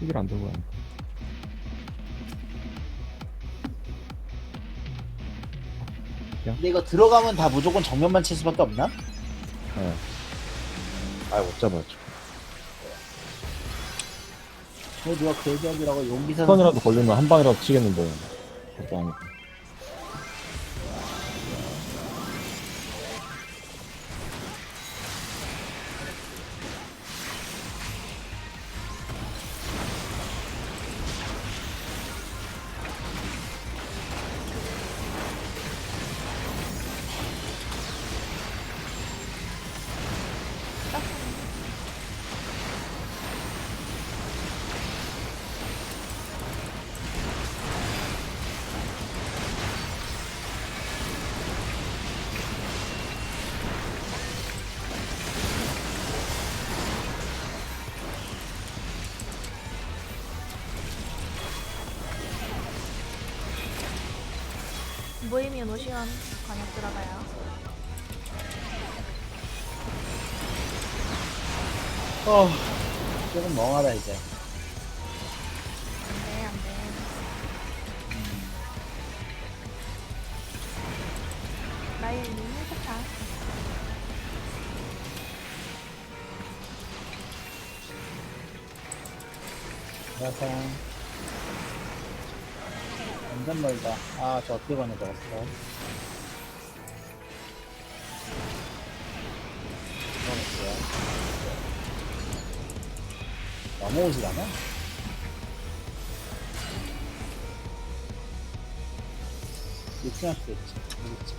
힐안 들고 가네. 근데 이거 들어가면 다 무조건 정면만 칠 수밖에 없나? 네. 아, 못 잡았죠. 왜 누가 그 얘기하더라고 용기사 스턴이라도 걸리면 한 방이라도 치겠는데. 일 단, 모이면 오시면 관역 들어가요. 어, 조금 멍하다 이제 안돼 안돼. 라이언님 헬스타. 그래서 완전 멀다. 아 저 어떻게 보내 저었어. 넘어오질 않아? 유팅할 수도 있지. 모르겠지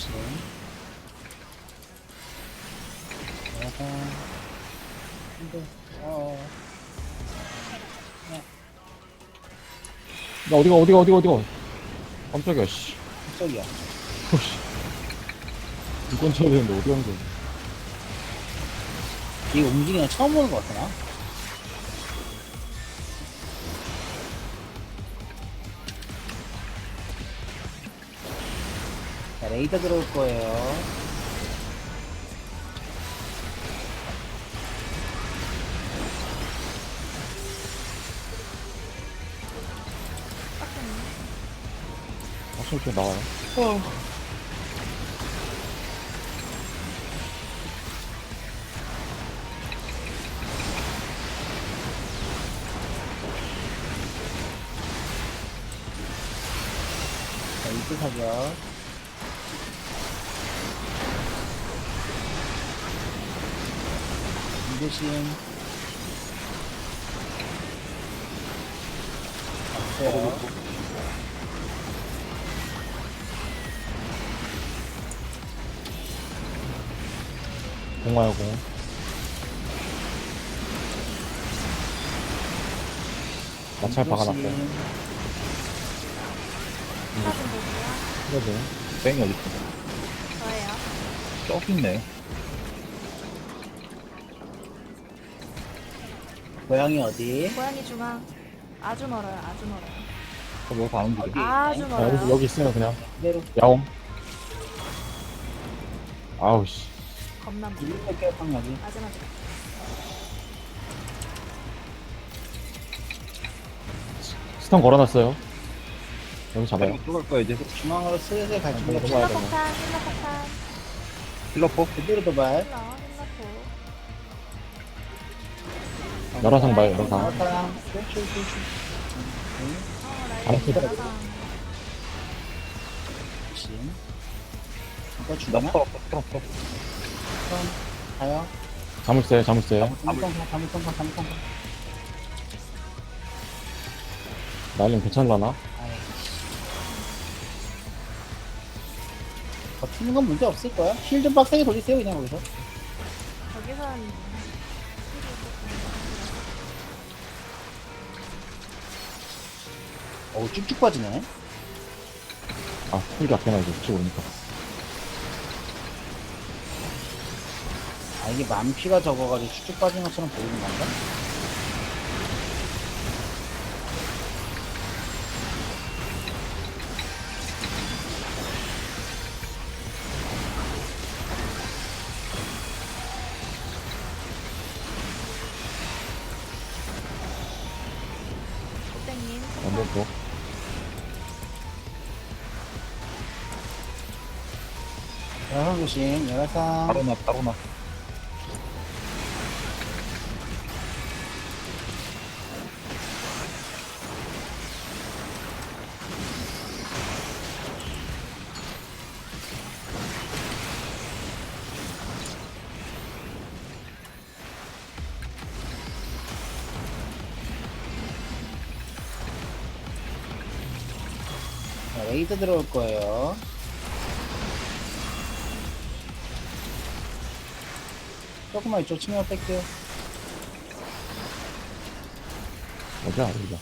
조심 근데 어 나 어디가, 어디가, 어디가, 어디가. 깜짝이야, 씨. 저기야 씨. 이건 쳐야 되는데, 어디 간 거야. 이 움직이는 거 처음 보는 것 같아 나 자, 레이더 들어올 거예요. 확실히 좀 나와요. 자 이쪽 사격 조심 없어요 공화요, 공. 마찰 박아놨어요. 사진 보고요. 그러죠. 땡이 어디 있어? 저예요. 저기 있네. 고양이 어디? 고양이 중앙. 아주 멀어요. 아주 멀어요. 저거 다 움직여. 아주 자, 멀어요. 여기, 여기 있어요, 그냥. 그대로 야옹. 아우, 씨. 겁나 멀어. 밀릴게요 방역이 마지막에. 스턴 걸어놨어요. 여기 잡아요. 또갈 거야 이제. 중앙으로 슬슬 갈 준비 넘어가야 힐러 되네. 폭탄. 힐러 폭탄. 힐러포? 그대로 도발 힐러. 힐러 열화상 봐요, 열화상. 어 알았어. 이거 주나? 나퍼. 가요 자물쇠, 자물쇠. 나는 괜찮라나? 아이. 버티는 건 문제 없을 거야. 힐좀 빡세게 돌리세요, 그냥 거기서. 저기선 어우, 쭉쭉 빠지네. 아, 풀기 아껴놔, 이제. 혹시 모르니까. 아, 이게 만피가 적어가지고 쭉쭉 빠진 것처럼 보이는 건가? 열화상 조심, 열화상. 바로 나, 바로 나. 자, 레이드 들어올 거예요. 조금만 이쪽 측면 뺄게요. 여기가. 선생님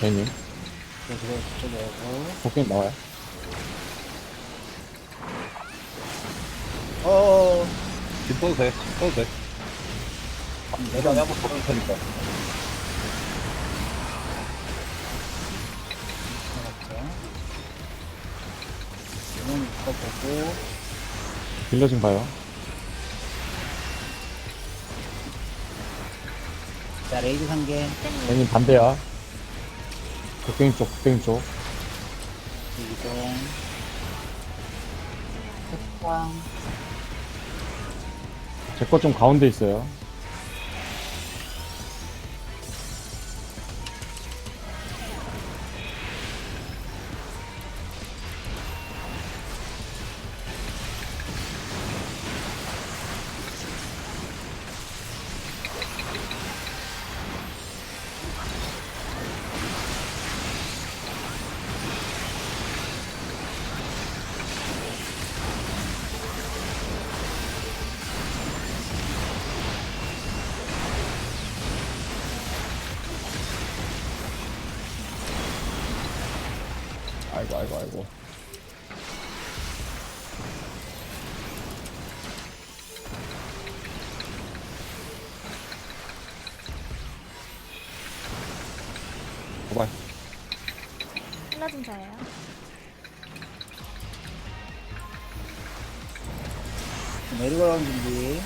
대님. 네, 그거 저쪽에 오고. 복갱 나와요. 어어어. 지금 써도 돼. 써도 돼. 내가 한번 걸을 테니까. 이건 이거 보고. 딜러징 봐요. 레이드 상계. 선생님 대님 반대야. 복갱 쪽, 복갱 쪽. 이동. 특강. 제거 좀 가운데 있어요. 아이고. 도발. 신라진 자예요 내리걸어는 준비.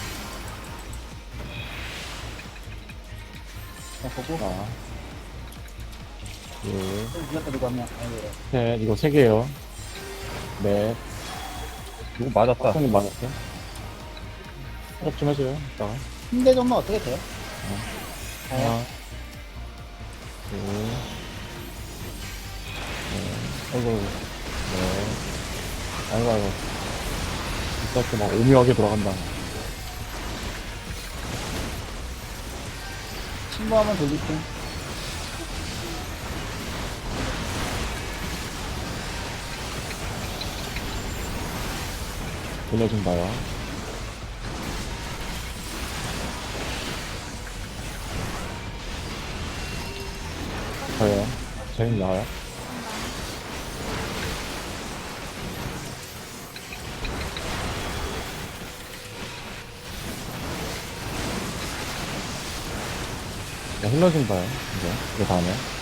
자, 보고. 자. 하면, 아이고. 셋, 이거 세 개요. 넷, 이거 맞았다. 형님 맞았어요? 협좀 해줘요, 이따가. 힘대 정도 어떻게 돼요? 가요. 하나, 둘, 넷, 아이고, 네. 아이고, 아이고. 이렇게 막 오묘하게 돌아간다. 침범하면 돌리고. 돌려좀 봐요. 저요. 저희 나와요. 네, 힐러 좀 봐요. 이제, 그 다음에.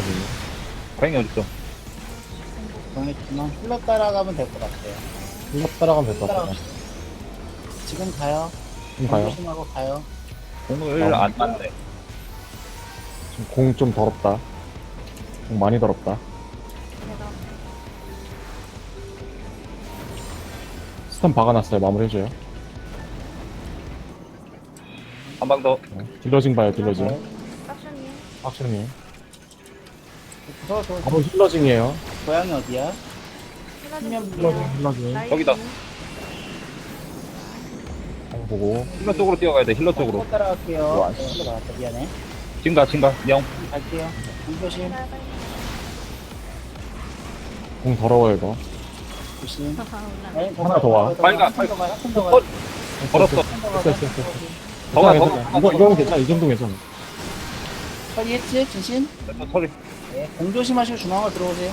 좀. 고양이 어딨어? 정했지만 흘러 따라가면 될 것 같아요. 힐러 따라가면 될 것 같아요. 지금 가요. 지금 가요. 조심하고 가요. 오늘 안 맞네. 지금 공 좀 더럽다. 공 많이 더럽다. 스턴 박아놨어요. 마무리해줘요. 한 방 더. 네. 딜러징 봐요, 딜러징. 깍슈님 악션님. 저, 저, 바로 힐러징이에요. 고양이 어디야? 신면 볼게요 힐러징, 힐러징. 나이스. 여기다. 보고. 힐러 쪽으로 뛰어가야 돼, 힐러 쪽으로. 또 따라갈게요. 와, 네, 힐러 나왔다. 미안해. 진가, 진가, 영. 갈게요. 조심, 빨리 빨리. 공 더러워, 이거. 조심. 네, 하나 더 와. 빨리 가, 한더 가요. 한더 어, 가요. 걸었어. 한더 가요. 됐어, 됐어, 더 가, 더 가. 이거, 이거는 괜찮아. 이 정도 괜찮아. 처리했지? 진심? 됐어, 처리. 네. 공 조심하시고 중앙으로 들어오세요.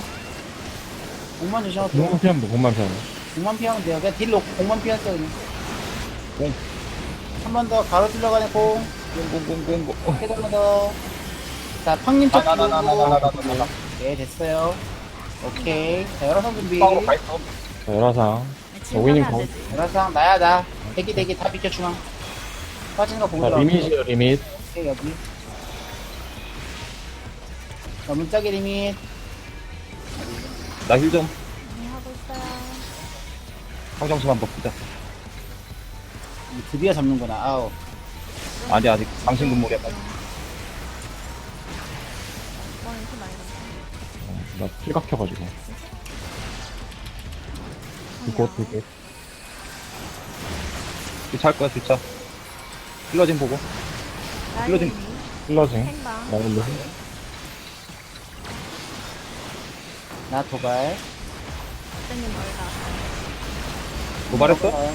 공만 조심하고 들어오세요. 공만 피하면 돼, 공만 피하면. 공만 피하면 돼요. 그냥 딜 놓고 공만 피하세요. 그냥. 공. 한 번 더 가로 찔러가는 공. 공공공 공. 해달라 더. 자, 팡님 쪽. 아, 나, 나, 나, 나, 나, 나, 나, 나, 나. 네, 됐어요. 오케이. 자, 열화상 준비. 빵으로 가 있어. 자, 열화상. 안 더. 되지. 열화상 나야 나. 대기 대기 다 비켜 중앙. 빠진 거 보고 자, 들어가. 리밋이요, 리밋. 오케이, 여기. 자, 문짝이 리밋. 나 힐 좀. 네, 하고 있어요. 평정심 한번 보자. 드디어 잡는구나. 아우. 아직, 아직, 당신 근무리야. 와, 이렇게 많이 갔다. 어, 나 필각혀가지고. 이곳, 이곳. 뒤차할 거야, 뒤차. 힐러 좀 보고. 일로 좀- 힐러징. 행방. 나 일로. 나 도발. 선생님 멀다. 도발했어?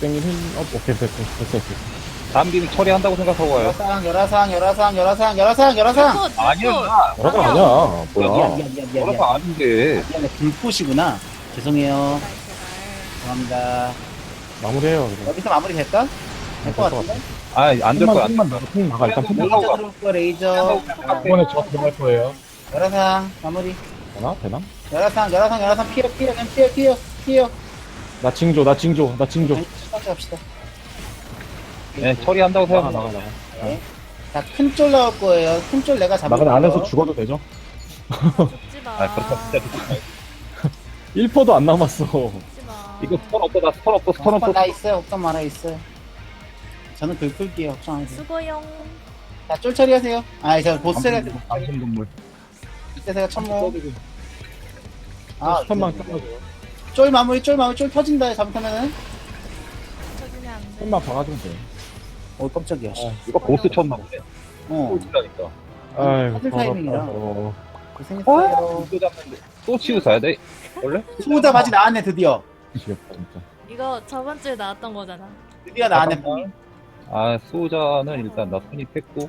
땡긴 힘, 어, 오케이, 됐어, 됐어, 됐어. 다음 김에 처리한다고 생각하고 와요. 열화상, 열화상, 열화상, 열화상, 열화상, 열화상. 굿, 아니야, 굿. 나. 열화상 아니야. 미안, 뭐야. 미안, 미안. 뭐라고 아닌데. 미안해, 불꽃이구나. 죄송해요. 제발, 제발. 죄송합니다. 마무리해요, 그래. 여기서 마무리 될까? 될 것 같은데? 아, 안 될 거야. 안만 나가, 통 나가, 일단 통 나가. 레이저 들어올 거야, 레이저. 이번에 저 들어갈 거예요. 열화상, 마무리. 되나? 되나? 열화상, 열화상, 열화상, 피어, 피어, 그냥 피어, 피어, 피어. 나 징조, 나 징조, 나 징조. 네, 시작 합시다. 네, 처리한다고 나가. 나가, 나가. 네. 자, 큰 쫄 나올 거예요. 큰 쫄 내가 잡을 나가, 안에서 거예요. 죽어도 되죠? 죽지 마. 아, 그렇다. 진짜 죽지 마. 1%도 안 남았어. 죽지 마. 이거 스턴 없어, 나 스턴 없어, 스턴 어, 없어. 나 있어요. 걱정 말아 있어요. 저는 불 끌게요. 걱정 안 해주세요. 수고용. 자, 쫄 처리하세요. 아, 저 보스 처리하세요. 당신 동물. 이때세요, 천모. 아, 스턴만 끊어줘요. 쫄 마무리, 쫄 마무리, 쫄 터진다. 잘못하면은. 쳐주면 안 돼. 스턴만 박아주면 돼. 어, 깜짝이야. 씨. 이거 보스 처음 나오네. 어. 아이고, 터질 더럽다, 타이밍이라. 더러워. 고생했어요. 또 잡는데. 또 치우사야 돼? 원래? 수호자 바지 나왔네, 드디어. 미치겠다, 진짜. 이거 저번 주에 나왔던 거잖아. 드디어 나왔네. 잠깐만. 아, 수호자는 일단 나 선입했고.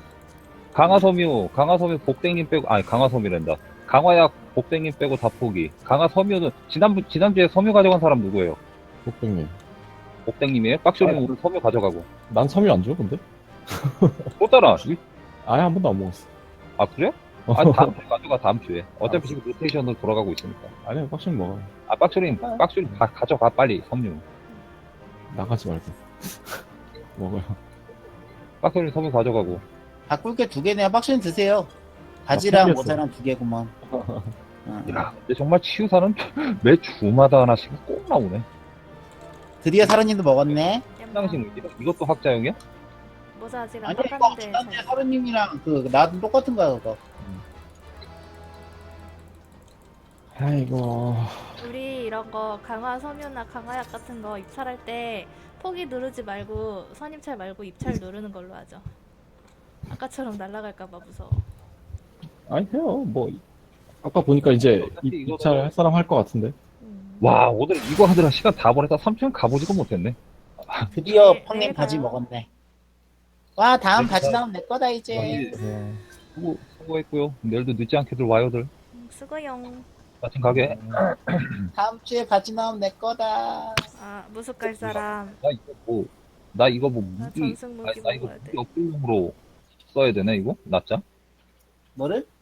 강화섬유, 강화섬유 복댕님 빼고, 아니, 강화섬유란다. 강화약 복댕님 빼고 다 포기. 강화 섬유는, 지난, 지난주에 섬유 가져간 사람 누구예요? 복백님. 복댕님이에요? 빡쇼리는 아. 오늘 섬유 가져가고. 난 섬유 안 줘, 근데? 또 따라. 이- 아예 한 번도 안 먹었어. 아, 그래? 아, 다음 주에 가져가, 다음 주에. 어차피 지금 로테이션으로 돌아가고 있으니까. 아니야, 빡신 먹어. 아, 빡쇼리, 빡쇼리 가, 가져가, 빨리, 섬유. 나가지 말고. 먹어요. 빡쇼리 섬유 가져가고. 바꿀 게 두 개네요. 박스는 드세요. 바지랑 포기했어. 모자랑 두 개구먼. 어. 야, 근데 정말 치유사는 매 주마다 하나씩 꼭 나오네. 드디어 사장님도 먹었네. 상식 이것도 학자용이야? 모자 아직 안 아니 이거 닦았는데. 지난주에 잘- 사장님이랑 그 나도 똑같은 거야 그거. 아이고. 우리 이런 거 강화 섬유나 강화약 같은 거 입찰할 때 포기 누르지 말고 선입찰 말고 입찰 누르는 걸로 하죠. 아까처럼 날아갈까 봐 무서워. 아니, 해요. 뭐. 아까 보니까 이제 어차피 이- 이거는- 입찰 할 사람 할 것 같은데. 음. 와, 오늘 이거 하느라 시간 다 보냈다 3천 가보지도 못했네. 드디어 네, 펑님 바지 가요. 먹었네. 와 다음 내일 바지. 나오면 내 거다 이제. 네. 네. 수고, 수고했고요. 내일도 늦지 않게들 와요들. 음, 수고용. 마침 가게. 다음 주에 바지 나오면 내 거다. 아 무속 갈 사람. 나 이거 뭐, 나 이거 뭐 나 무기, 전승 나, 무기 나 이거 먹어야 돼. 무기 업글용으로 써야 되네, 이거? 낫자? what